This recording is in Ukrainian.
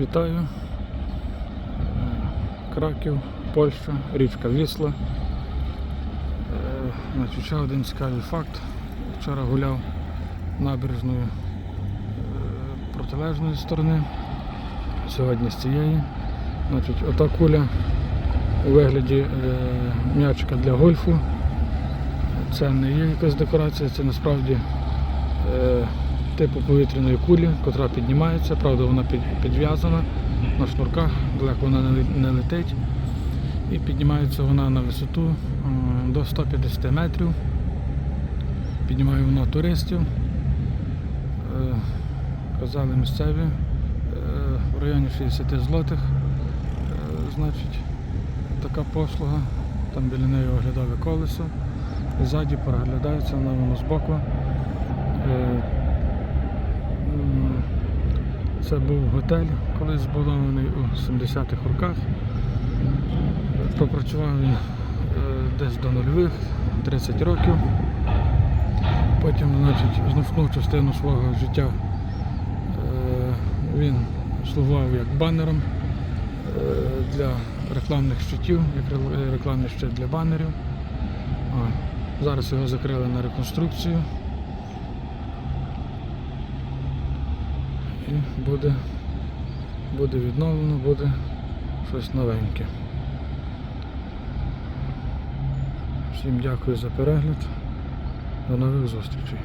Вітаю. Е, Краків, Польща, річка Вісла. Е, Значить, ще один цікавий факт. Вчора гуляв набережною е, протилежної сторони, сьогодні з цієї. Значить, ота куля у вигляді м'ячика для гольфу. Це не є якась декорація, це насправді типу повітряної кулі, котра піднімається. Правда, вона підв'язана на шнурках, далеко вона не летить. І піднімається вона на висоту е, до 150 метрів. Піднімає вона туристів. Е, Казали місцеві е, в районі 60 злотих. Значить, така послуга. Там біля неї оглядове колесо. Ззаді переглядається вона воно збоку. Це був готель, колись збудований у 70-х роках. Пропрацював він е, десь до нульових, 30 років. Потім, значить, знушнув частину свого життя. Е, Він слугував як банером е, для рекламних щитів, як рекламний щит для банерів. Зараз його закрили на реконструкцію. І буде, буде відновлено, буде щось новеньке. Всім дякую за перегляд. До нових зустрічей.